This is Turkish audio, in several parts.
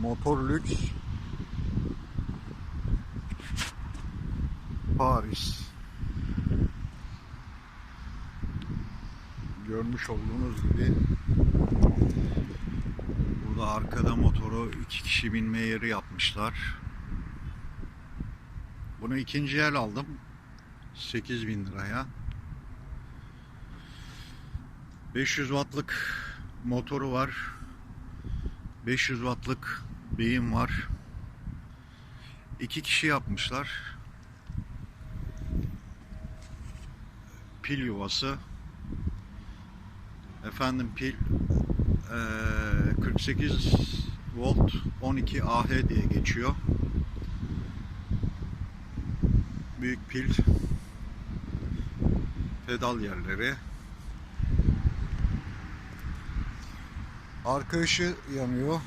Motor lüks Paris Görmüş olduğunuz gibi Burada arkada motoru iki kişi binme yeri yapmışlar. Bunu ikinci el aldım. 8000 liraya. 500 wattlık motoru var. 500 wattlık beyin var. İki kişi yapmışlar. Pil yuvası. Efendim pil eee, 48 volt 12 Ah diye geçiyor. Büyük pil pedal yerleri arka ışığı yanıyor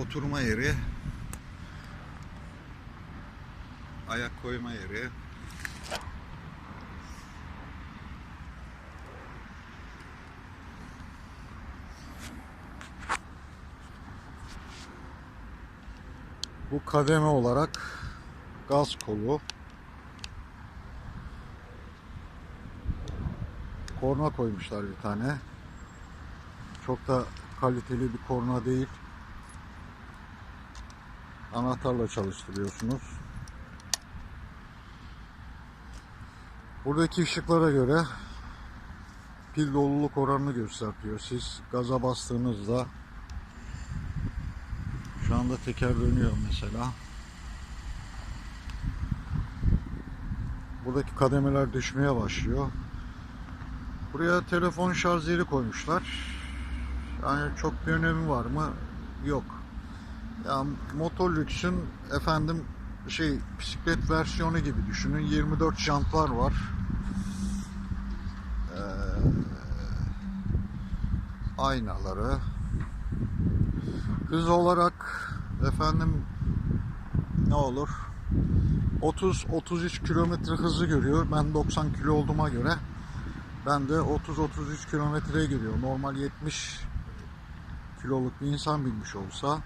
oturma yeri ayak koyma yeri Bu kademe olarak gaz kolu. Korna koymuşlar bir tane. Çok da kaliteli bir korna değil. Anahtarla çalıştırıyorsunuz. Buradaki ışıklara göre pil doluluk oranını gösteriyor. Siz gaza bastığınızda şu anda teker dönüyor mesela. Buradaki kademeler düşmeye başlıyor. Buraya telefon şarj yeri koymuşlar. Yani çok bir önemi var mı? Yok. Ya motor lüksün efendim şey bisiklet versiyonu gibi düşünün. 24 jantlar var. Ee, aynaları, Hız olarak efendim ne olur? 30-33 kilometre hızı görüyor. Ben 90 kilo olduğuma göre ben de 30-33 kilometreye geliyor. Normal 70 kiloluk bir insan binmiş olsa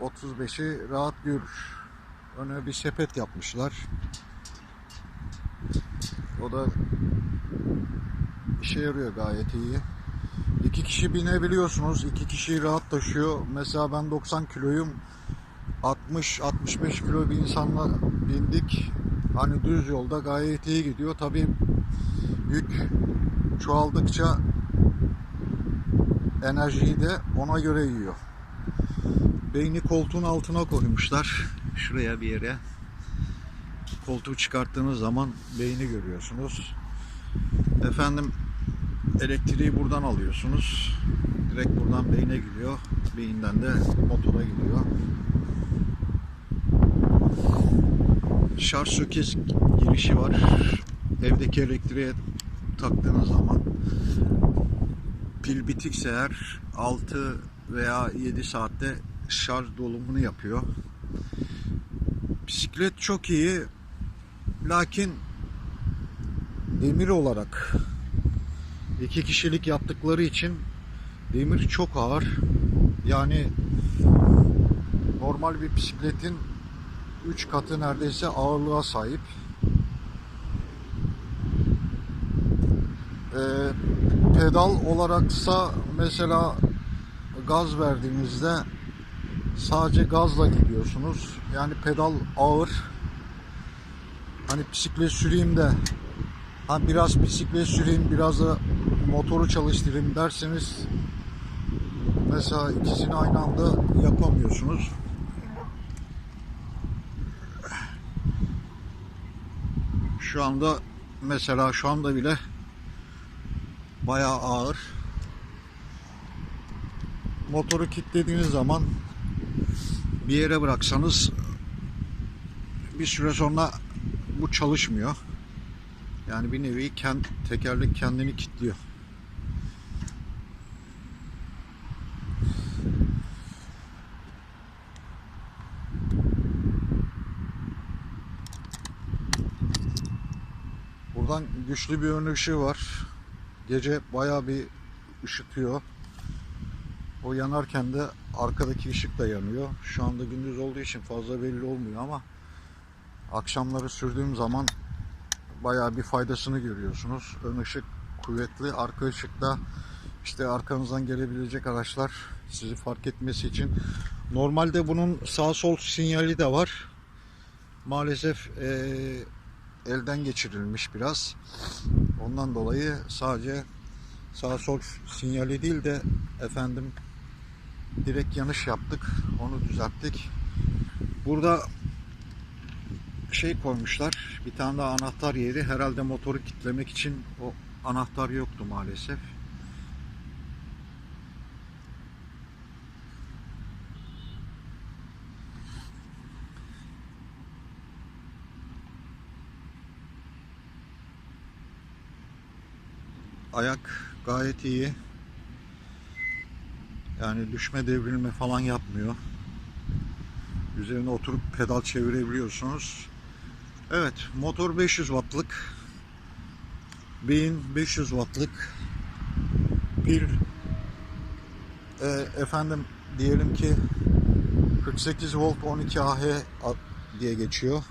35'i rahat görür. Öne bir sepet yapmışlar. O da işe yarıyor gayet iyi. İki kişi binebiliyorsunuz. İki kişiyi rahat taşıyor. Mesela ben 90 kiloyum. 60-65 kilo bir insanla bindik. Hani düz yolda gayet iyi gidiyor. Tabii yük çoğaldıkça enerjiyi de ona göre yiyor. Beyni koltuğun altına koymuşlar. Şuraya bir yere. Koltuğu çıkarttığınız zaman beyni görüyorsunuz. Efendim elektriği buradan alıyorsunuz. Direkt buradan beyne gidiyor. Beyinden de motora gidiyor. Şarj sökez girişi var. Evdeki elektriğe taktığınız zaman pil bitikse eğer 6 veya 7 saatte şarj dolumunu yapıyor. Bisiklet çok iyi. Lakin demir olarak iki kişilik yaptıkları için demir çok ağır. Yani normal bir bisikletin 3 katı neredeyse ağırlığa sahip. Ee, pedal olaraksa mesela gaz verdiğinizde sadece gazla gidiyorsunuz. Yani pedal ağır. Hani bisiklet süreyim de ha biraz bisiklet süreyim biraz da motoru çalıştırayım derseniz mesela ikisini aynı anda yapamıyorsunuz. Şu anda mesela şu anda bile bayağı ağır. Motoru kilitlediğiniz zaman bir yere bıraksanız bir süre sonra bu çalışmıyor. Yani bir nevi kend, tekerlek kendini kilitliyor. Buradan güçlü bir ön ışığı var. Gece bayağı bir ışıtıyor. O yanarken de arkadaki ışık da yanıyor. Şu anda gündüz olduğu için fazla belli olmuyor ama akşamları sürdüğüm zaman bayağı bir faydasını görüyorsunuz. Ön ışık kuvvetli, arka ışıkta işte arkanızdan gelebilecek araçlar sizi fark etmesi için. Normalde bunun sağ sol sinyali de var. Maalesef eee, elden geçirilmiş biraz. Ondan dolayı sadece sağ sol sinyali değil de efendim direkt yanlış yaptık. Onu düzelttik. Burada şey koymuşlar. Bir tane daha anahtar yeri. Herhalde motoru kilitlemek için o anahtar yoktu maalesef. Ayak gayet iyi. Yani düşme devrilme falan yapmıyor. Üzerine oturup pedal çevirebiliyorsunuz. Evet, motor 500 wattlık. Beyin 500 wattlık. Pil e, efendim diyelim ki 48 volt 12 Ah diye geçiyor.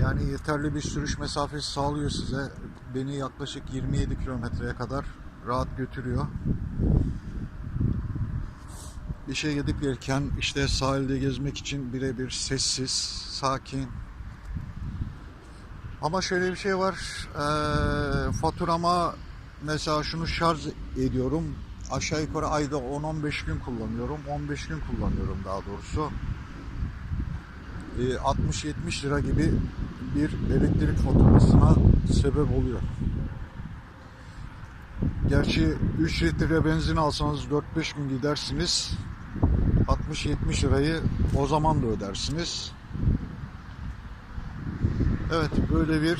Yani yeterli bir sürüş mesafesi sağlıyor size. Beni yaklaşık 27 kilometreye kadar rahat götürüyor. İşe gidip gelirken işte sahilde gezmek için birebir sessiz, sakin. Ama şöyle bir şey var. Eee faturama mesela şunu şarj ediyorum. Aşağı yukarı ayda 10-15 gün kullanıyorum. 15 gün kullanıyorum daha doğrusu. Eee, 60-70 lira gibi bir elektrik faturasına sebep oluyor. Gerçi 3 litre benzin alsanız 4-5 gün gidersiniz. 60-70 lirayı o zaman da ödersiniz. Evet böyle bir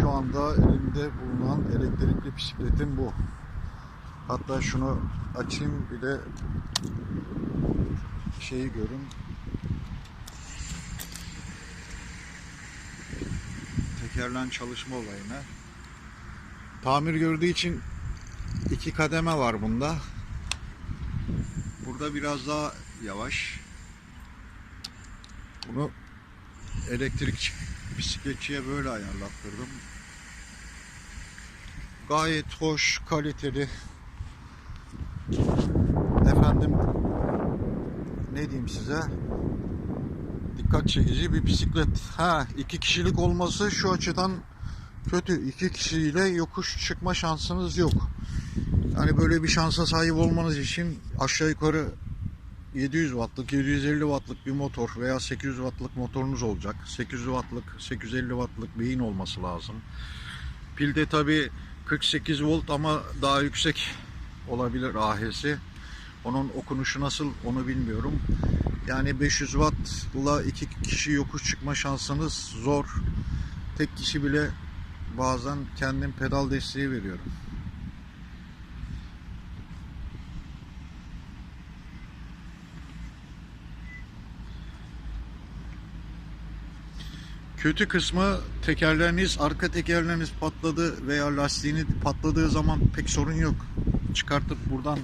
şu anda elimde bulunan elektrikli bisikletim bu. Hatta şunu açayım bir de şeyi görün. Tekerlen çalışma olayını. Tamir gördüğü için iki kademe var bunda. Burada biraz daha yavaş. Bunu elektrik bisikletçiye böyle ayarlattırdım. Gayet hoş, kaliteli. Efendim ne diyeyim size? Dikkat çekici bir bisiklet. Ha, iki kişilik olması şu açıdan kötü. İki kişiyle yokuş çıkma şansınız yok. Yani böyle bir şansa sahip olmanız için aşağı yukarı 700 wattlık, 750 wattlık bir motor veya 800 wattlık motorunuz olacak. 800 wattlık, 850 wattlık beyin olması lazım. Pilde tabi 48 volt ama daha yüksek olabilir AH'si. Onun okunuşu nasıl onu bilmiyorum. Yani 500 wattla iki kişi yokuş çıkma şansınız zor. Tek kişi bile bazen kendim pedal desteği veriyorum. Kötü kısmı tekerleriniz, arka tekerleriniz patladı veya lastiğini patladığı zaman pek sorun yok. Çıkartıp buradan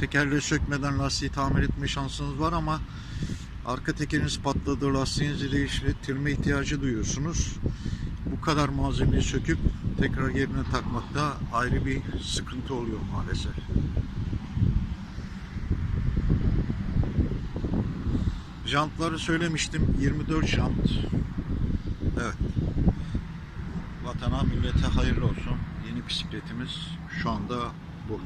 tekerleri sökmeden lastiği tamir etme şansınız var ama arka tekeriniz patladı, lastiğinizi değiştirme ihtiyacı duyuyorsunuz. Bu kadar malzemeyi söküp tekrar yerine takmakta ayrı bir sıkıntı oluyor maalesef. Jantları söylemiştim 24 jant. Evet. Vatana millete hayırlı olsun. Yeni bisikletimiz şu anda bu.